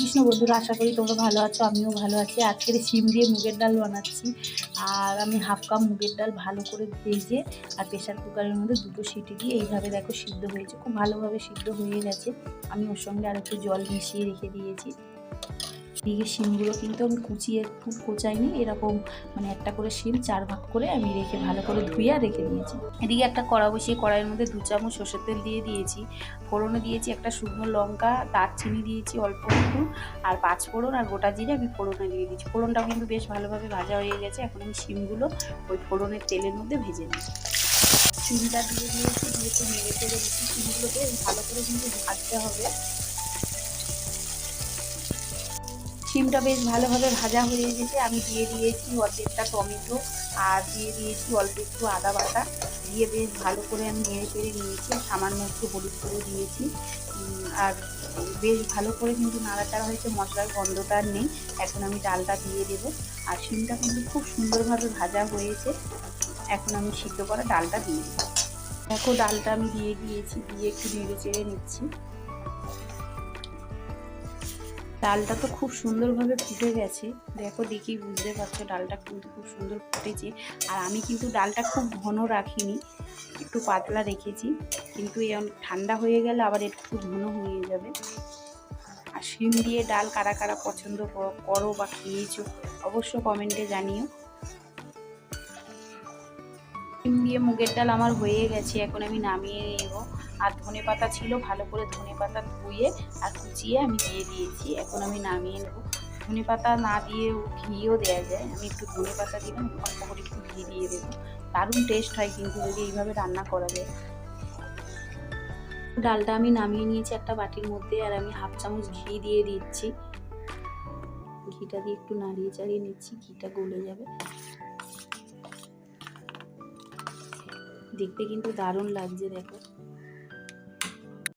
কৃষ্ণ বন্ধুরা, আশা করি তোমরা ভালো আছো, আমিও ভালো আছি। আজকের শিম দিয়ে মুগের ডাল বানাচ্ছি। আর আমি হাফ কাপ মুগের ডাল ভালো করে ভেজে আর প্রেশার কুকারের মধ্যে দুটো সিটি দিয়ে এইভাবে দেখো সিদ্ধ হয়েছে, খুব ভালোভাবে সিদ্ধ হয়ে গেছে। আমি ওর সঙ্গে আর একটু জল মিশিয়ে রেখে দিয়েছি। এদিকে শিমগুলো কিন্তু আমি কুচিয়ে খুব কোচাইনি, এরকম মানে একটা করে শিম চার ভাগ করে আমি রেখে ভালো করে ধুয়ে রেখে দিয়েছি। এদিকে একটা কড়া বসিয়ে কড়াইয়ের মধ্যে দু চামচ সর্ষের তেল দিয়ে দিয়েছি। ফোড়নে দিয়েছি একটা শুকনো লঙ্কা, দারচিনি দিয়েছি অল্প একটু, আর পাঁচ ফোড়ন আর গোটা জিরে আমি ফোড়নে দিয়ে দিয়েছি। ফোড়নটাও কিন্তু বেশ ভালোভাবে ভাজা হয়ে গেছে, এখন আমি শিমগুলো ওই ফোড়নের তেলের মধ্যে ভেজে নিই শিমটা দিয়ে দিয়েছি, দিয়ে একটু নেড়ে চেড়ে দিচ্ছি, শিমগুলোকে ভালো করে কিন্তু ভাজতে হবে। শিমটা বেশ ভালোভাবে ভাজা হয়ে গেছে। আমি দিয়ে দিয়েছি অর্ধেকটা টমেটো আর দিয়ে দিয়েছি অল্প একটু আদা বাটা। দিয়ে বেশ ভালো করে আমি নেড়ে চেড়ে নিয়েছি সামান্য একটু হলুদ করে দিয়েছি। আর বেশ ভালো করে কিন্তু নাড়াচাড়া হয়েছে, মশলার গন্ধটা নেই। এখন আমি ডালটা দিয়ে দেবো। আর শিমটা কিন্তু খুব সুন্দরভাবে ভাজা হয়েছে। এখন আমি সিদ্ধ করা ডালটা দিয়ে দেবো। দেখো, ডালটা আমি দিয়ে দিয়েছি, দিয়ে একটু নেড়ে চেড়ে নিচ্ছি। ডালটা তো খুব সুন্দরভাবে ফুটে গেছে। দেখো দেখি বুঝতে পারছ, ডালটা কিন্তু খুব সুন্দর ফুটেছে। আর আমি কিন্তু ডালটা খুব ঘন রাখিনি, একটু পাতলা রেখেছি। কিন্তু এখন ঠান্ডা হয়ে গেলে আবার একটু ঘন হয়ে যাবে। আর শিম দিয়ে ডাল কারা কারা পছন্দ করো করো বা খেয়েছো, অবশ্য কমেন্টে জানিও। দিয়ে মুগের ডাল আমার হয়ে গেছে, এখন আমি নামিয়ে নেব। আর ধনে পাতা ছিল, ভালো করে ধনে পাতা ধুয়ে আর কুচিয়ে আমি দিয়ে দিয়েছি, এখন আমি নামিয়ে নেব। ধনে পাতা না দিয়েও ঘিও দেওয়া যায়, আমি একটু ধনে পাতা দিলাম অল্প করে একটু ঘি দিয়ে দেবো। দারুণ টেস্ট হয় কিন্তু যদি এইভাবে রান্না করা যায়। ডালটা আমি নামিয়ে নিয়েছি একটা বাটির মধ্যে আর আমি হাফ চামচ ঘি দিয়ে দিচ্ছি। ঘিটা দিয়ে একটু নাড়িয়ে চাড়িয়ে নিচ্ছি, ঘিটা গলে যাবে। দেখতে কিন্তু দারুণ লাগছে দেখো।